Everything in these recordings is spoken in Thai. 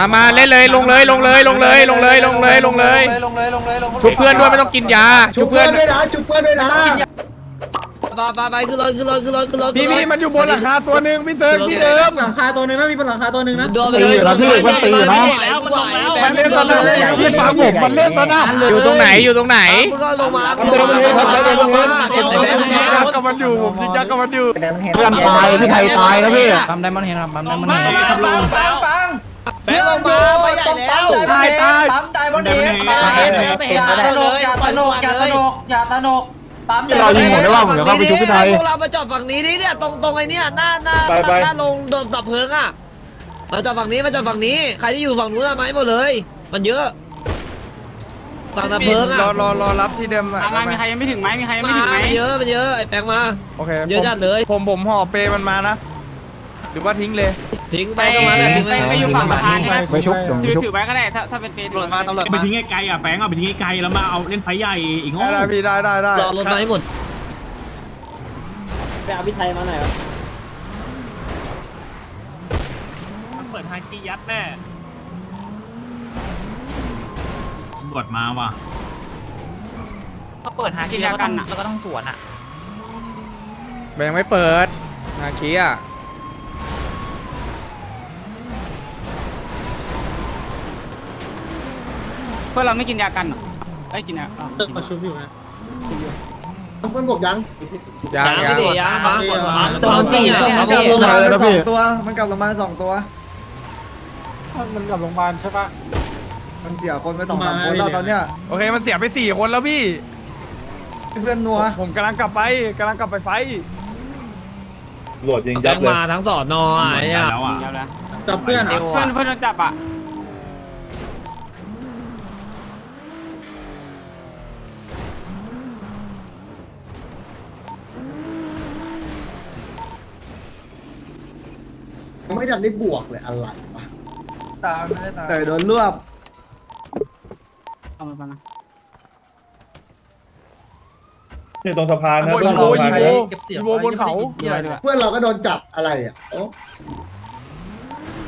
มามาเล่นเลยลงเลยลงเลยลงเลยลงเลยลงเลยลงเลยลงเลยลงเลยลงชุบเพื่อนด้วยไม่ต้องกินยาชุบเพื่อนด้วยนะจุบเพื่อนด้วยนะไปไปไปขึ้นรถขึ้นรถขึ้นรถขึ้นรถพี่พี่มันอยู่บนหลังคาตัวหนึ่งพี่เซิร์ฟที่เดิมหลังคาตัวหนึงนะมีบนหลังคาตัวหนึงนะโดนไปเลยมันตีอยู่นะแล้วมันลงแล้วมันเล่นสนามพี่ฟังผมมันเล่นสนามอยู่ตรงไหนอยู่ตรงไหนมึงก็ลงมาลงมาลงมายักกับมันอยู่ผมยิงยักกับมันอยู่เพื่อนตายพี่ไทยตายนะพี่ปั๊มไดมอนด์เฮดครับปั๊มไดมอนด์เฮดฟังฟังฟัง แบงค์ลงมาไปใหญ่แล้วตายตายปั๊มได้บนเดงไม่เห็นไม่เห็นอย่าไม่ตเห็นนเลกยอย่าตนกอย่าตนกอย่าตนกปั๊มเรายิงหมดได้ว่าผมจะเข้าไปชุบพี่ไทยพวกเรามาจอดฝั่งนี้นี่เนี่ยตรงตรงไอ้เนี่ยหน้าหน้าหน้าลงโดนดับเพลิงอะมาจอดฝั่งนี้มาจอดฝั่งนี้ ใครที่อยู่ฝั่งนู้นอะไหมหมดเลย มันเยอะฝั่งดับเพลิงอะรอรอรอรับที่เดิมหน่อยมามีใครยังไม่ถึงไหมมีใครยังไม่มาถึงไหมเยอะมันเยอะไอ้แปลงมาโอเคเยอะจัดเลยผมผมห่อเปมันมานะหรือว่าทิ้งเลย ทิ้งไปตรงนั้นแหละทิ้งไปไปอยู่ฝั่งสะพานใช่ไหมไม่ชุบถือถือไว้ก็ได้ถ้าถ้าเป็นเฟซตำรวจมาตำรวจไปมาทิ้งไกลๆอะแฟงเอาไปทิ้งไกลๆแล้วมาเอาเล่นไฟใหญ่อีกง้อได้ได้พี่ได้ได้ได้รอรถมาให้หมดไปเอาพี่ไทยมาหน่อยเปิดทางกี้ยัดแน่ตำรวจมาว่ะเขาเปิดหาที่แล้วกันแล้วก็ต้องสวนอะแบงไม่เปิดนาคีอะ เพื่อนเราไม่กินยากันเหรอไอ้ยกินยาอ๋อกินมาชุบอยู่นะเพื่อนบอกยังยังยังยัไม่งได้ยังมาสองสี่สองพี่สี่มาเลยนะพี่ตัว มันกลับลงมาสองตัว มันกลับโรงพยาบาลใช่ปะมันเสียคนไปสองสามคนแล้วตอนเนี้ยโอเคมันเสียไปสี่คนแล้วพี่ เพื่อนนัว ผมกำลังกลับไปกำลังกลับไปไฟท์ตำรวจยิงแบยับงเลยมาทั้งสอนอไอ้เนี่ยแล้วอะเดี๋ยวนะจับเพื่อนเพื่อนเพื่อนโดนจับอะ ไม่ทันได้บวกเลยอะไรวะตามไม่ได้ตามแต่โดนรวบเอามาปะนะนี่ตรงสะพานนะโอ้ยตรงโอ้ยสะพานโอ้นะยอีโวบนเขาเพื่อนเราก็โดนจับอะไรอะโอ้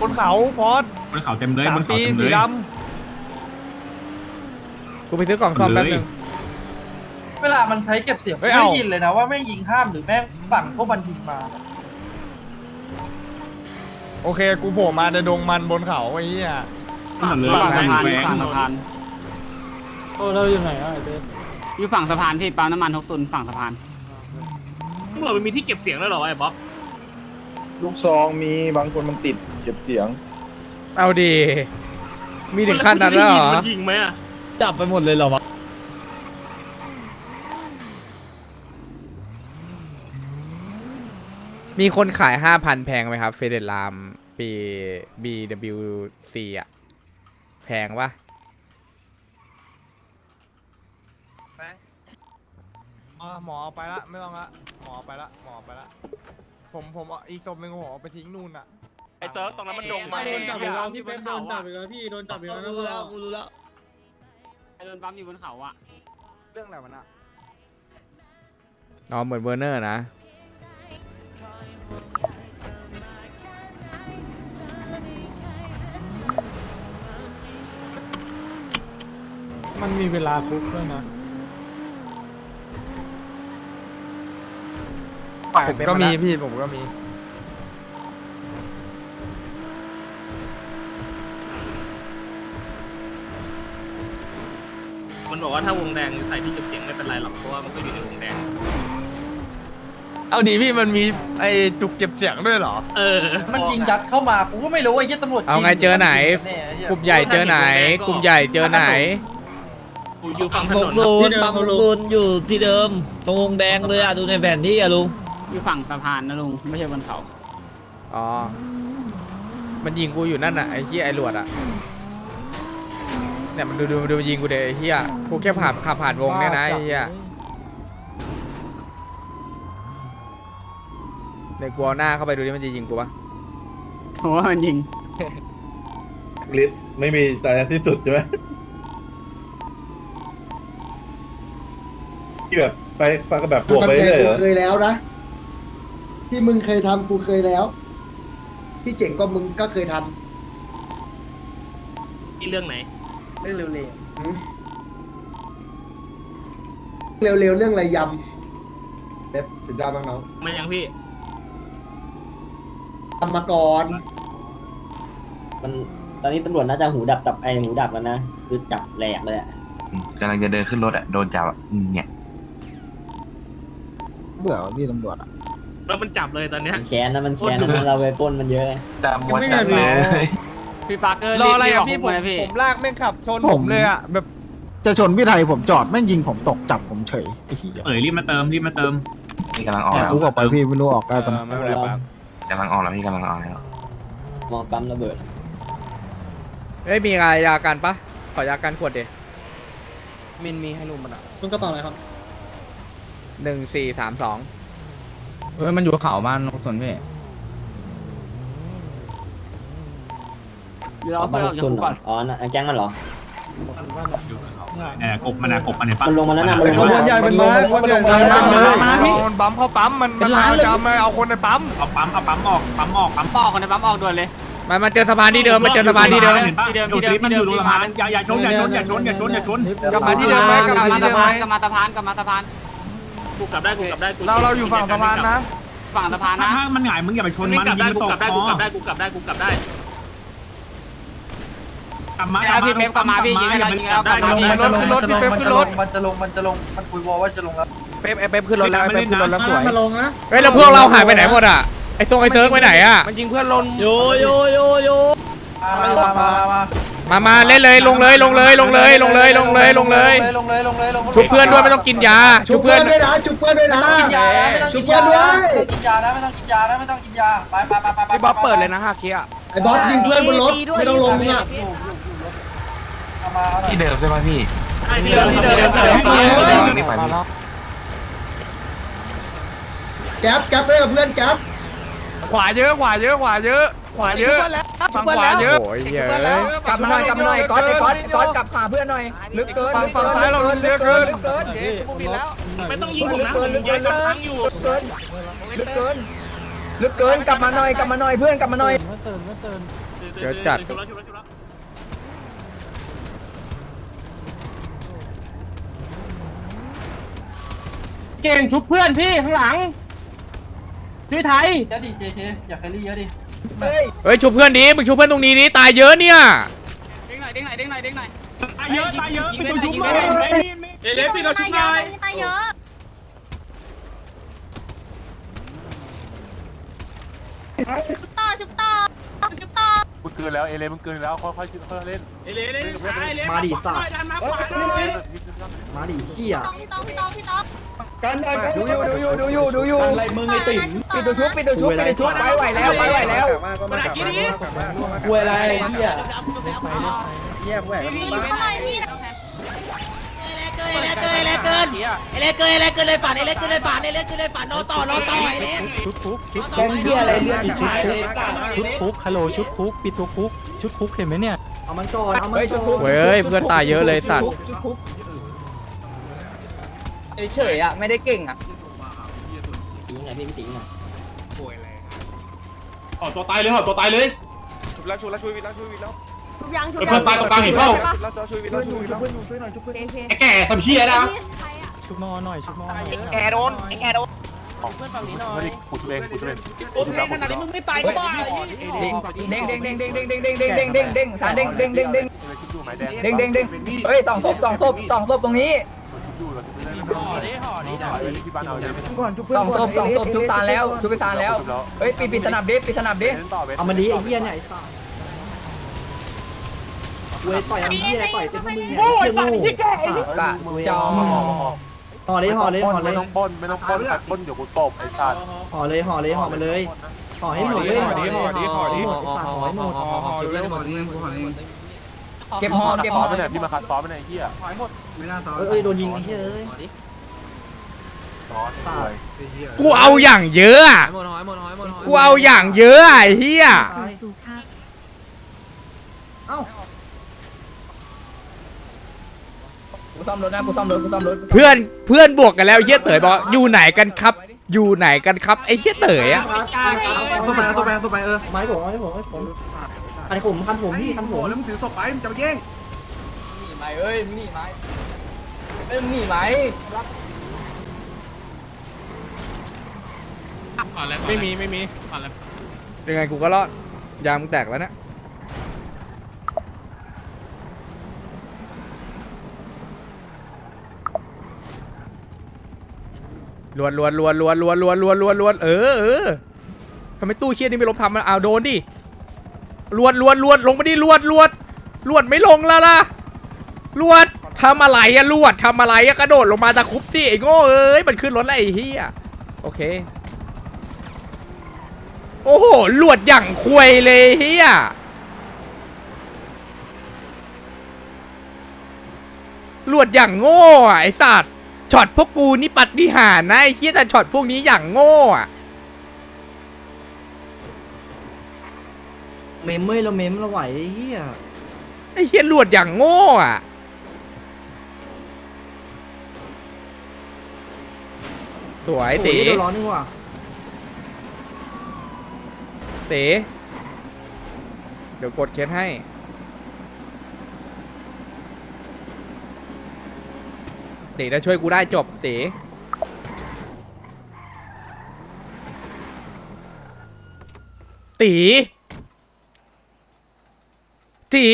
บนเขาพอดบนเขาเต็มเลยสาบมนเขาปีเต็มเลสียดำกูไปซื้อกล่องซ่อมแป๊บนึงเวลามันใช้เก็บเสียงเฮ้ยไม่เอาได้ยินเลยนะว่าแม่งยิงข้ามหรือแม่งฝั่งพวกมันยิงมา โอเค กูโผล่มาในดงมันบนเขาไอ้เหี้ยฝั่งเลยฝั่งแฟสะงพานแฟงฝั่งสะพานโอ้เราอยู่ไหนอะเด็กอยู่ฝั่งสะพานที่ปั๊มน้ำมันทุกซุนฝั่งสะพานตำรวจมันมีที่เก็บเสียงแล้วเหรอไอ้บ๊อบลูกซองมีบางคนมันติดเก็บเสียง เอาดี มีถึงขั้นนั้นแล้วเหรอ มันยิงไหมอะจับไปหมดเลยเหรอวะ มีคนขายห้าพันแพงไหมครับเฟเดรามปี BWC อะ แพงปะอ๋อหมอเอาไปละไม่ต้องละหมอเอาไปละหมอเอาไปละผมผมเอาอีกศพหนึ่งผมเอาไปทิ้งนู่นอะไอ้เซิร์ฟตรงนั้นมันดงมาโดนจับอีกแล้วพี่เป็นโดนจับอีกแล้วพี่โดนจับอีกแล้วกูรู้แล้วกูรู้แล้วโดนปั๊มอยู่บนเขาอะ เรื่องอะไรวะน่ะอ๋อเหมือนเวอร์เนอร์นะ มันมีเวลาคุกด้วยนะผมก็มีพี่ผมก็มีมันบอกว่าถ้าวงแดงใส่ที่เก็บเสียงไม่เป็นไรหรอกเพราะว่ามันก็อยู่ในวงแดง เอาดีพี่มันมีไอ้จุกเก็บเสียงด้วยเหรอ เออ มันยิงยัดเข้ามากูก็ไม่รู้ว่าไอ้เหี้ยตำรวจเอาไงเจอไหนแน่ไอ้เหี้ยกลุ่มใหญ่เจอไหน กลุ่มใหญ่เจอไหน อยู่ฝั่งถหนกนศูนย์ปั๊มหกศูนย์อยู่ที่เดิม ตรงวงแดงเลยอะดูในแผนที่อะลุงอยู่ฝั่งสะพานนะลุงไม่ใช่บนเขาอ๋อ มันยิงกูอยู่นั่นน่ะไอ้เหี้ยไอ้หลวดอะ เนี่ยมันดูดูดูมันยิงกูเดยไอ้เหี้ยกูแค่ผ่านขับผ่านวงเนี่ยนะไอ้เหี้ยเดี๋ยวกูเอาหน้าเข้าไปดูดิมันจะยิงกูปะโหมันยิงลิสต์ไม่มีแต่ที่สุดใช่ไหม ที่แบบไปไปก็แบบบวกไปเรื่อยเหรกูอเคยแล้วนะที่มึงเคยทำกูเคยแล้ว พี่เจ๋งก็มึงก็เคยทำที่เรื่องไหนหืมเร็วๆเรื่องอะไรยำเด็บสุดยอดมากน้องมันยังพี่ ทำมาก่อนมันตอนนี้ตำรวจน่าจะหูดับจับไอหูดับแล้วนะ คือจับแหลกเลยอะ อืมกำลังจะเดินขึ้นรถอะ โดนจับอะอืมเนี่ย เบื่อพี่ตำรวจอะแล้วมันจับเลยตอนเนี้ย มันแค้นนะมันแค้นนะมันเราไปปล้นมันเยอะ ตามมวจับเลย พี่ปาร์เกอร์รออะไรบอะกพี่ผผมมเลยพี่ผมลากแม่งขับชนผมเลยอะแบบจะชนพี่ไทยผมจอดแม่งยิงผมตกจับผมเฉยไอ้เหี้ยเอ๋ยรีบมาเติมรีบมาเติมนี่กำลังออกแอบแล้วรู้ออกไปพี่ไม่รู้ออกได้ตอนไหน ไม่เป็นไรครับกำลังออกแล้วพี่กำลังออกแล้วมองปั๊มระเบิด เฮ้ยมีอะไรยากันปะขอยากันขวดเดียมินมีให้ลุงมันอะลุงกระเป๋าอะไรครับ หนึ่งสี่สามสองเฮ้ยมันอยู่เขาบ้านนกสนพี่เดี๋ยวเราเอาเปิดมาออกจากชนคุกเหรก่ออนอ๋อน่ะแก๊งมันเหรอแหมกบมันนะกบมันเนี่ยปะมันลงมาแล้วนะมันลงขบมาวนใหญ่แล้วเป็นม้าขบวนใหญ่เป็นม้ามามาพี่มันปั๊มเข้าปั๊มมันมันมาจะมาเอาคนในปั๊มเอาปั๊มเอาปั๊มออกปั๊มออกปั๊มออกกันนะปั๊มออกด่วนเลยมันมาเจอสะพานที่เดิมมาเจอสะพานที่เดิมที่เดิมที่เดิมที่เดิมที่เดิมอย่าอย่าชนอย่าชนอย่าชนอย่าชนอย่าชนกลับมาที่เดิมไหมกลับมาที่เดิมไหมกลับมาสะพานกลับมาสะพานกู กลับได้กูกลับได้กูเราเราอยู่ฝั่งสะพานนะฝั่งสะพานนะ ถ้ามันหงายมึงอย่าไปชนไม่มันกลับได้ยิงกูมันตกลักบได้กูกลับได้กูกลับได้กูกลับได้กลับมาพี่เมฟกลับมาพี่ยิงอะไรยิงแล้วกลับมามันจะลงมันจะลงมันจะลงมันจะลงมันจะลงมันคุยวอลว่าจะลงแล้วเป๊ปไอ้เป๊ปขึ้นรถแล้วไอ้เป๊ปขึ้นรถแล้วสวยมาลงนะเฮ้ยแล้วพวกเราหายไปไหนหมดอะไอ้ทรงไอ้เซิร์กไปไหนอะมันยิงเพื่อนลนโยโยโยโยมามามา มามามาเล่นเลยลงเลยลงเลยลงเลยลงเลยลงเลยลงเลยลงเลยลงเลยลงชุบเพื่อนด้วยไม่ต้องกินยาชุชุบบเพื่เพื่ออนนด้วยนะชุบเพื่อนด้วยนะกินยาไม่ต้องกินยาไม่ต้องกินยานะไม่ต้องกินยานะไม่ต้องกินยาไปไปไปไปพี่บ๊อบเปิดเลยนะฮาเคียไอ้บอสยิงเพื่อนบนรถไม่ต้องลงมึงอะมาที่เดิมใช่ไหมพี่ที่เดิมที่เดิมที่เดิมที่เดิมนี่ไปพี่แก๊ปแก๊ปด้วยกับเพื่อนแก๊ปขวาเยอะขวาเยอะขวาเยอะ ขวาเยอะฝั่งขวาเยอะโอ้ยเหี้ยกลับมาหน่อยกลับมาหน่อยก๊อตก๊อตก๊อตกลับหาเพื่อนหน่อยลึกเกินฝั่งฝั่งซ้ายเราเยอะเกินไม่ต้องยิงผมนะผมย้ายกับทั้งอยู่ลึกเกินลึกเกินกลับมาหน่อยกลับมาหน่อยเพื่อนกลับมาหน่อยเดี๋ยวจัดชุบแล้วชุบแล้วชุบแล้วเก่งชุบเพื่อนพี่ข้างหลังช่วยไทยเยอะดิเจเคอย่าแครี่เยอะดิ เฮ้ยชุบเพื่อนดิมึงชุบเพื่อนตรงนี้นี่ตายเยอะเนี่ยเด้งหน่อยเด้งหน่อยเด้งหน่อยเด้งหน่อยตายเยอะตายเยอะยิงเป็นไม่ตัวได้ชุบยิงเลไม่ยได้เอเลสพี่เราชุบหน่อยตายเยอะ ชุบต่อ ชุบต่อ ชุบต่อ มึงเกินแล้วเอเลมึงเกินแล้วค่อยๆค่อยๆเล่นเอเลสเอเลสมาดิสัตว์ดันมาขวาหน่อยมาดิเหี้ยพี่ต้องพี่ต้องพี่ต้องดูอยู่ดูอยู่ดูอยู่ดูอยู่อะไรมึงไอติ่มปิดตัวชุบปิดตัวชุบปิดตัวชุบไปไหวแล้วไปไหวแล้วมาหากี้นี้คุยอะไรเหี้ยพี่อยู่เท่าไหร่พี่ เอเลกเกินเอเลเกินเอเลเกินเอเลเกินเลยฝันเอเลเกินเลยฝันเอเลเกินเลยฝันโนต่อโนต่อเอเลชุดคุกชุดแกงเหี้ยอะไรเลือดชุดชุดคุกฮัลโหลชุดคุกปิดตัวคุกชุดคุกเห็นไหมเนี่ยเอามันก่อนเอามันก่อนเว้ยเพื่อนตายเยอะเลยสัตว์ชุดคุกเฉยอะไม่ได้เก่งอะยิงไงพี่พี่สิงห์อะห่อตัวตายเลยห่อตัวตายเลยชุบแล้วชุบแล้วชุบวิแล้วชุบวิแล้ว ชุบยังชุบเพื่อนตายตรงกลางเห็นเปล่าแล้วชุบวิแล้วชุบวิแล้วโอเคไอ้แก่ทำเพี้ยนะใครอะชุบนอนหน่อยชุบนอนแกโดนแกโดนเพื่อนฝั่งนี้หน่อยกูชุบเองกูชุบเองโอ้ยขนาดนี้มึงไม่ตายก็บ้าเด้งเด้งเด้งเด้งเด้งเด้งเด้งเด้งเด้งเด้งเด้งสารเด้งเด้งเด้งเด้งเด้งเด้งเด้งเฮ้ยสองศพสองศพสองศพตรงนี้สองศพสองศพชุบสารแล้วชุบไปสารแล้วเฮ้ยปิดปิดสนับดิปิดสนับดิเอามันดีไอ้เหี้ยเนี่ยไอ้สัส เว้ยต่อยเอาเหี้ยต่อยเต็มมือเนี่ยเหี้ยโง่กะจอห่อเลยห่อเลยห่อเลยไม่ต้องปนไม่ต้องปนตัดปนเดี๋ยวกูตบไอ้สัตว์ห่อเลยห่อเลยห่อมาเลยห่อให้หมดเลยห่อดิห่อดิห่อดิไอ้สัตว์ห่อให้หมดห่อดูเลยห่อดิเก็บหอมเก็บหอมไปไหนพี่มาคัดซ้อมไปไหนเฮียเอ้ยโดนยิงไอ้เหี้ยเอ้ยซ้อนตายกูเอาอย่างเยอะอะกูเอาอย่างเยอะอะไอ้เหี้ย ตายเอ้า ซ่อมรถนะกูซ่อมรถกูซ่อมรถเพื่อนเพื่อนบวกกันแล้วไอ้เหี้ยเต๋ยบอกอยู่ไหนกันครับ อยู่ไหนกันครับไอ้เหี้ยเต๋ยอะเอาตัวไปเอาตัวไปเอาตัวไปเออไม้ผมไม้ผมไม้ผมคันผมคันผมพี่คันผมแล้วมึงถือศพไปมึงจะไปแย่งหนีไหมเอ้ยมึงหนีไหมเอ้ยมึงหนีไหมไม่มีไม่มีก่อนเลยยังไงกูก็รอดยางมึงแตกแล้วนะ ลวนลวนลวนลวนลวนลวนลวนลวนลวนเออเออทำไมตู้เคียนี่ไม่ลบทำมันเอาโดนดิลวนลวนลวนลงมาดิลวนลวนลวนไม่ลงแล้วล่ะลวดทำอะไรอะลวดทำอะไรอะกระโดดลงมาตะคุบสิไอ้โง่เอ้ยมันขึ้นรถแล้วไอ้เหี้ยโอเค โอ้โหลวดอย่างควยเลยเฮียลวดอย่างโง่ไอสัตว์ ช็อตพวกกูนี่ปัดดิหารย์นะไอ้เฮียแต่ช็อตพวกนี้อย่างโง่อะเมมเมื่อยเราเมมเราไหวไอ้เหี้ยไอ้เฮียลวดอย่างโง่อะสวยตีโอ้ยเดี๋ยวร้อนนึงว่ะเต๋เดี๋ยวกดเคสให้ ต๋ถ้าช่วยกูได้จบเต๋ตีตี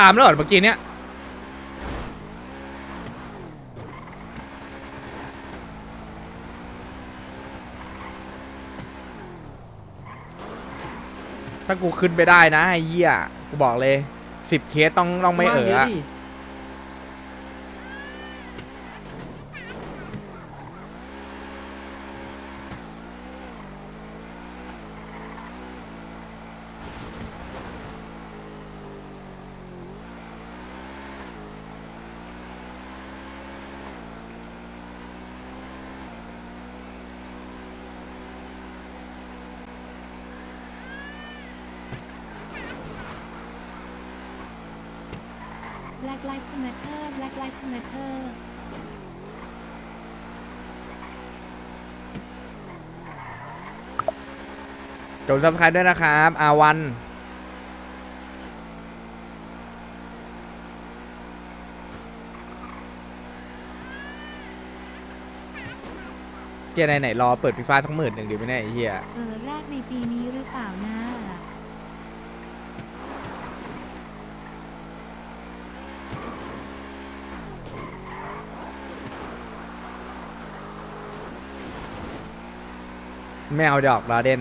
ตามแล้วเหรอเมื่อกี้เนี้ยถ้ากูขึ้นไปได้นะไอ้เหี้ยกูบอกเลยสิบเคสต้องต้องไม่เอออะ ดิแบล็คไลฟ์แมทเทอร์แบล็คไลฟ์แมทเทอร์กดซับสไครต์ด้วยนะครับอาวันเกียร์ไหนไหนรอเปิดฟีฟ่าสักหมื่นหนึ่งดีไหมเนี่ยไอ้เหี้ยเออแรกในปีนี้หรือเปล่านะ ไม่เอาดอกลาเดน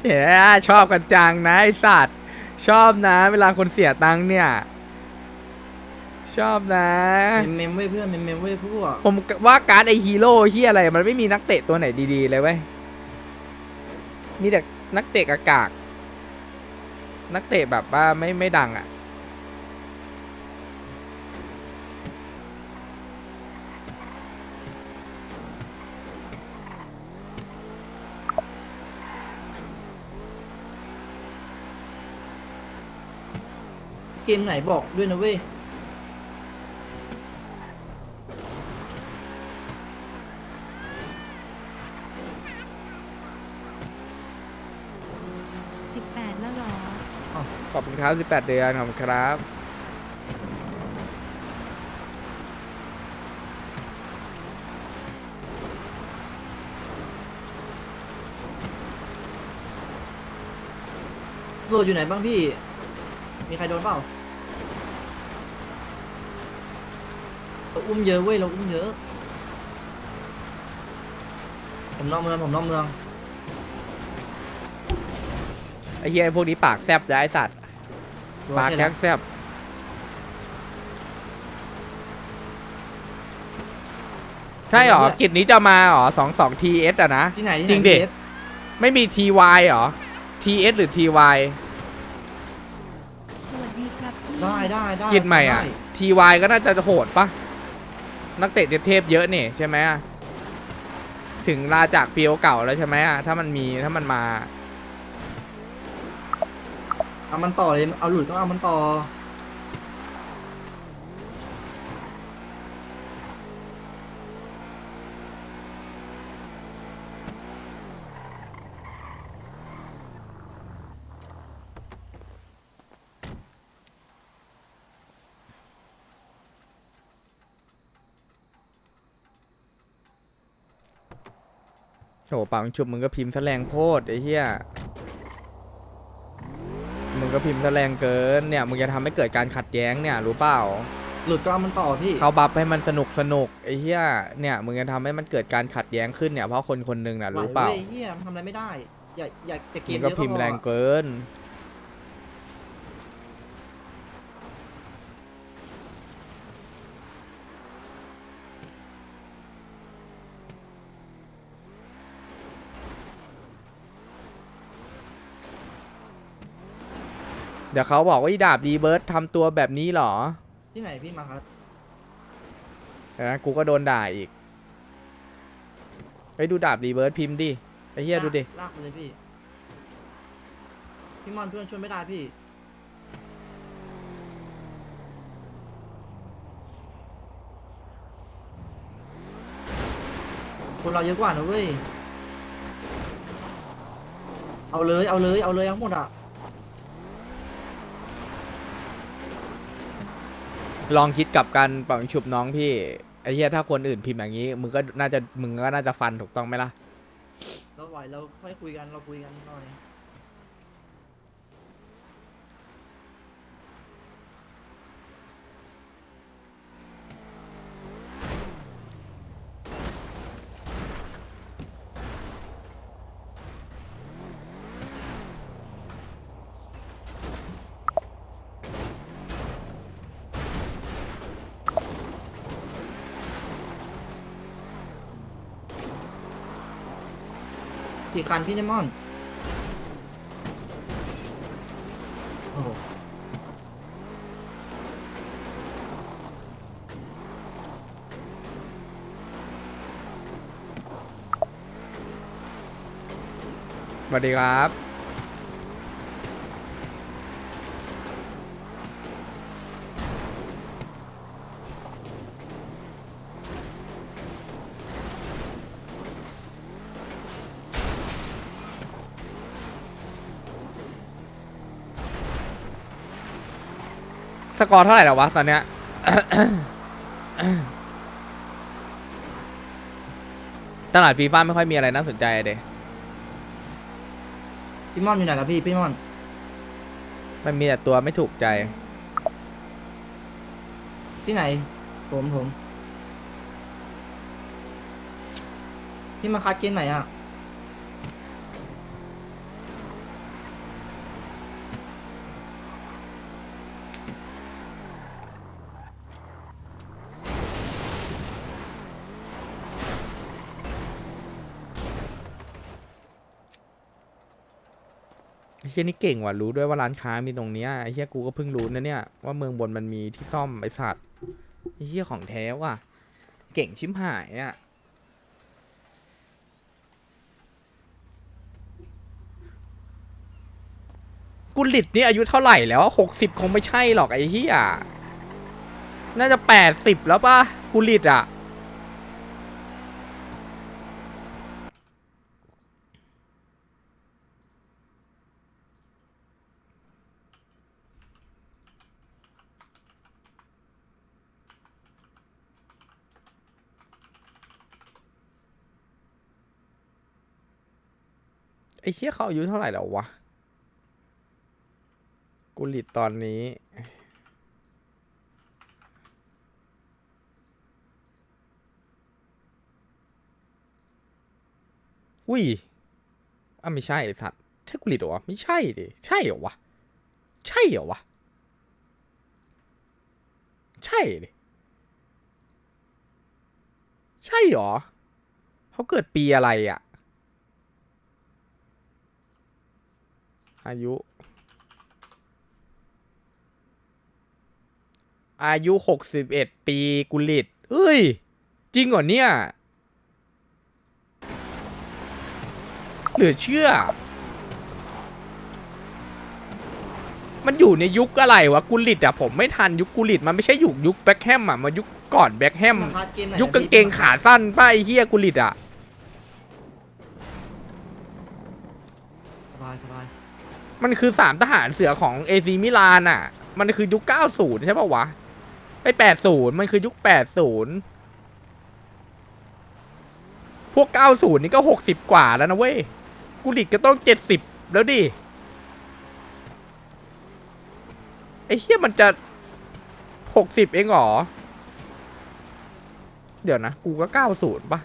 เฮ้ยชอบกันจังนะไอสัตว์ ชอบนะ เวลาคนเสียตังค์เนี่ย ชอบนะ เมมเมมเว้ยเพื่อนเมมเมมเว้ยพวกผมว่าการ์ดไอฮีโร่เฮียอะไร มันไม่มีนักเตะตัวไหนดีๆ เลยเว้ย มีแต่นักเตะกากๆนักเตะแบบว่าไม่ไม่ดังอะ เกมไหนบอกด้วยนะเว้ย18แล้วเหรอขอบคุณครับ 18 เดือนขอบคุณครับ โหลดอยู่ไหนบ้างพี่ มีใครโดนเปล่าเราอุ้มเยอะเว้ยเราอุ้มเยอะ ผมนอกเมืองผมนอกเมือง ไอ้เหี้ยพวกนี้ปากแซบนะไอ้สัตว์ ปากแก๊กแซบใช่หรอ กิจนี้จะมาหรอสองสองทีเอสอะนะ ที่ไหนที่ไหนจริงดิพี่เอสไม่มี TY เหรอ TS หรือ TY สวัสดีครับพี่ได้ ได้ได้กิจใหม่อะได้ T ทีวายก็น่าจะโหดปะนักเตะเทพๆเยอะนี่ใช่ไหมอะถึงลาจากเปียวเก่าแล้วใช่ไหมอะถ้ามันมีถ้ามันมา เอามันต่อเลยเอาหลุดก็เอามันต่อ โหปากมึงชุบมึงก็พิมพ์แสแรงโพดไอ้เหี้ยมึงก็พิมพ์แสแรงเกินเนี่ยมึงจะทำให้เกิดการขัดแย้งเนี่ยรู้เปล่า หลุดก็เอามันต่อพี่เขาบัฟให้มันสนุกสนุกไอ้เหี้ยเนี่ยมึงจะทำให้มันเกิดการขัดแย้งขึ้นเนี่ยเพราะคนคนหนึ่งน่ะรู้เปล่าไหวว้ยเฮียมันทำอะไรไม่ได้ อย่าอย่าอย่าเกมึมงเยก็อะพิมพ์พอแรงเกิน เดี๋ยวเขาบอกว่าอีดาบดีเบิร์ดทำตัวแบบนี้เหรอที่ไหนพี่มาครับเดี๋ยวนะกูก็โดนด่าอีกไปดูดาบรีเบิร์ดพิมพ์ดิไอ้เหี้ยดูดิ ลากไปเลยพี่ พี่มอนเพื่อนช่วยไม่ได้พี่ คนเราเยอะกว่านะเว้ย เอาเลย เอาเลย เอาเลยทั้งหมดอะ ลองคิดกลับกันเป่ายิงฉุบน้องพี่ไอ้เหี้ยถ้าคนอื่นพิมพ์อย่างนี้มึงก็น่าจะมึงก็น่าจะฟันถูกต้องไหมล่ะ เราไหวเราค่อยคุยกันเราคุยกันหน่อย กี่คันพี่เนมอนโอ้สวัสดีครับ สกอร์เท่าไหร่แล้ววะตอนเนี้ยตลาดฟีฟ่าไม่ค่อยมีอะไรน่าสนใจเดยพี่มอนอยู่ไหนล่ะพี่พี่มอน มันมีแต่ตัวไม่ถูกใจ ที่ไหน ผมผม พี่มาคัดเกณฑ์ไหนอะ เฮียนี่เก่งว่ะรู้ด้วยว่าร้านค้ามีตรงเนี้ยไอ้เฮียกูก็เพิ่งรู้นะเนี่ยว่าเมืองบนมันมีที่ซ่อมไอ้สัตว์ไอ้เฮียของแท้ว่ะ เก่งชิมหายอะกุลิตนี่อายุเท่าไหร่แล้วหกสิบคงไม่ใช่หรอกไอ้เฮียน่าจะแปดสิบแล้วป่ะกุลิตอะ ไอ้เชี่ยเขาอายุเท่าไหร่แล้ววะ กุลิตตอนนี้ อุ้ยอะไม่ใช่สัตว์ใช่กุลิตเหรอวะ ไม่ใช่ดิ ใช่เหรอวะ ใช่เหรอวะ ใช่ดิ ใช่เหรอ เขาเกิดปีอะไรอะ อายุ อายุหกสิบเอ็ดปีกุลิตเฮ้ย จริงเหรอเนี่ย เหลือเชื่อ มันอยู่ในยุคอะไรวะกุลิตอะผมไม่ทันยุคกุลิตมันไม่ใช่ยุคยุคแบ็คแฮมอะมันยุคก่อนแบ็คแฮม ยุคกางเกงขาสั้นป้าไอ้เฮียกุลิตอะ มันคือสามทหารเสือของเอซีมิลานอะ มันคือยุค90ใช่ป่าวะไอ้80มันคือยุค80พวก90นี่ก็60กว่าแล้วนะเว้ยกุลิตก็ต้อง70แล้วดิ ไอ้เฮียมันจะ60เองเหรอ เดี๋ยวนะ กูก็90ป่ะ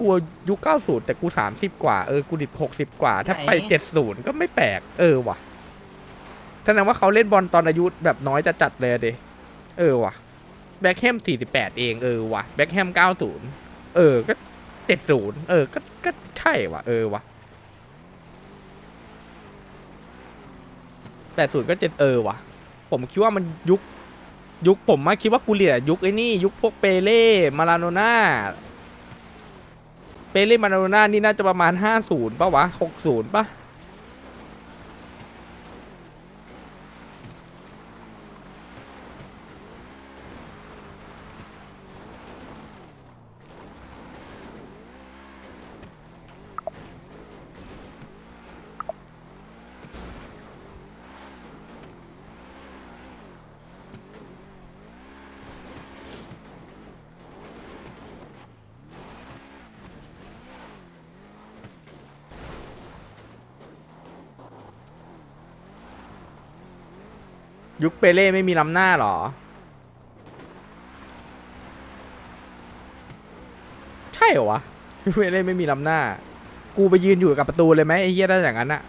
กูยุค90 แต่กู 30 กว่า เออ กูดิด60 กว่า ถ้าไป 70 ก็ไม่แปลก เออว่ะแสดงว่าเขาเล่นบอลตอนอายุแบบน้อยจะจัดเลยอะเดเออว่ะ แบ็คแฮม 48 เอง เออว่ะ แบ็คแฮม 90 เออ ก็ 70 เออ ก็ ก็ใช่ว่ะ เออว่ะ80ก็เจ็ดเออว่ะ ผมคิดว่ามันยุคยุคผมมาคิดว่ากูเรียยุคไอ้นี่ ยุคพวกเปเล่ มาลาโนน่า เปเล่มาราโดน่านี่น่าจะประมาณ 50ป่ะวะ 60ป่ะ ยุคเปเล่ไม่มีล้ำหน้าหรอ ใช่เหรอวะยุคเปเล่ไม่มีล้ำหน้า กูไปยืนอยู่กับประตูเลยไหมไอ้เหี้ยได้อย่างนั้นอะ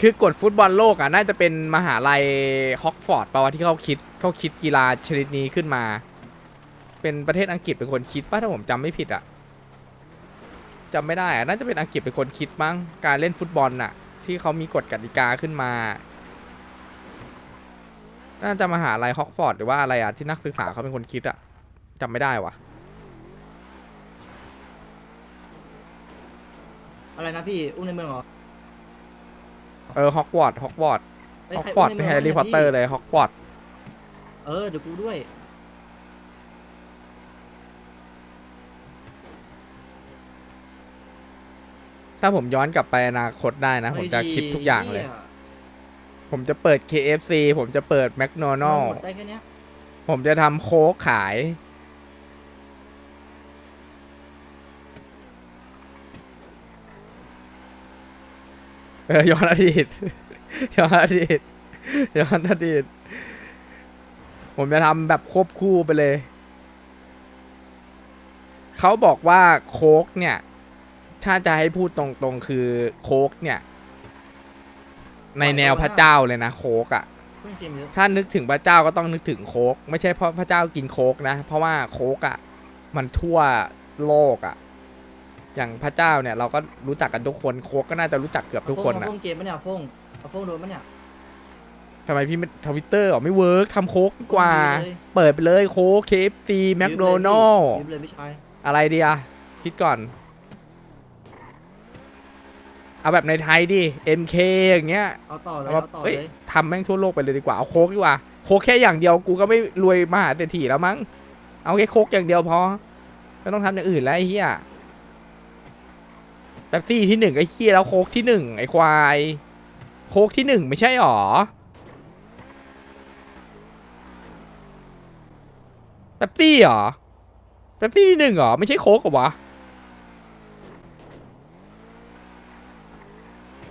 คือกฎฟุตบอลโลกอะน่าจะเป็นมหาลัยฮอกฟอร์ดป่าวะที่เขาคิดเขาคิดกีฬาชนิดนี้ขึ้นมา เป็นประเทศอังกฤษเป็นคนคิดป่ะถ้าผมจำไม่ผิดอะ จำไม่ได้อะน่าจะเป็นอังกฤษเป็นคนคิดมั้งการเล่นฟุตบอลน่ะ ที่เขามีกฎกติกาขึ้นมา น่าจะมหาลัยฮอกฟอร์ดหรือว่าอะไรอะที่นักศึกษาเขาเป็นคนคิดอะจำไม่ได้วะอะไรนะพี่ อุ้มในเมืองเหรอเออฮอกวอตส์ฮอกวอตส์เฮ้ยฮอกใครฟอร์ดอุ้มในแฮเมืองร์รี่วะพอตเตอร์เนี่ยเลยฮอกวอตส์ เออเดี๋ยวกูด้วย ถ้าผมย้อนกลับไปอนาคตได้นะ ผมจะคิดทุกอย่างเลย ผมจะเปิด KFC ผมจะเปิดแม d โ n นัลหมดได้แค่เนี้ยผมจะทำโค้กขาย เออย้อนอดีต ย้อนอดีต ย้อนอดีต ผมจะทำแบบควบคู่ไปเลย เขาบอกว่าโค้กเนี่ย ถ้าจะให้พูดตรงๆคือโค้กเนี่ย ในแนวพระเจ้าเลยนะโค้กอะ่ะเพิ่งเกมเยอะถ้านึกถึงพระเจ้าก็ต้องนึกถึงโค้กไม่ใช่เพราะพระเจ้ากินโค้กนะ เพราะว่าโค้กอะ่ะ มันทั่วโลกอะ่ะ อย่างพระเจ้าเนี่ย เราก็รู้จักกันทุกคนโค้กก็น่าจะรู้จักเกือบทุกคนนะนะฟงเกมปะเนี่ยฟงเอาฟงโดนปะเนี่ยทำไมพี่ไม่ทวิตเตอร์หรอไม่เวิร์กทำโค้กดีกว่าดีเลยเปิดไปเลยโค้กเคฟซีแมคโดนัลยืมเลยพี่ชายอะไรดีอะคิดก่อน เอาแบบในไทยดิ MK อย่างเงี้ยเอาต่อเลยเอามาเอาต่อเอ้ยเลยทำแม่งทั่วโลกไปเลยดีกว่า เอาโค้กดีกว่า โค้กแค่อย่างเดียวกูก็ไม่รวยมหาเศรษฐีแล้วมั้ง เอาแค่โค้กอย่างเดียวพอ ไม่ต้องทำอย่างอื่นแล้วไอ้เหี้ยแป๊บซี่ที่หนึ่งไอ้เหี้ยแล้วโค้กที่หนึ่งไอ้ควาย โค้กที่หนึ่งไม่ใช่หรอ แป๊บซี่เหรอ แป๊บซี่ที่หนึ่งเหรอ ไม่ใช่โค้กเหรอวะ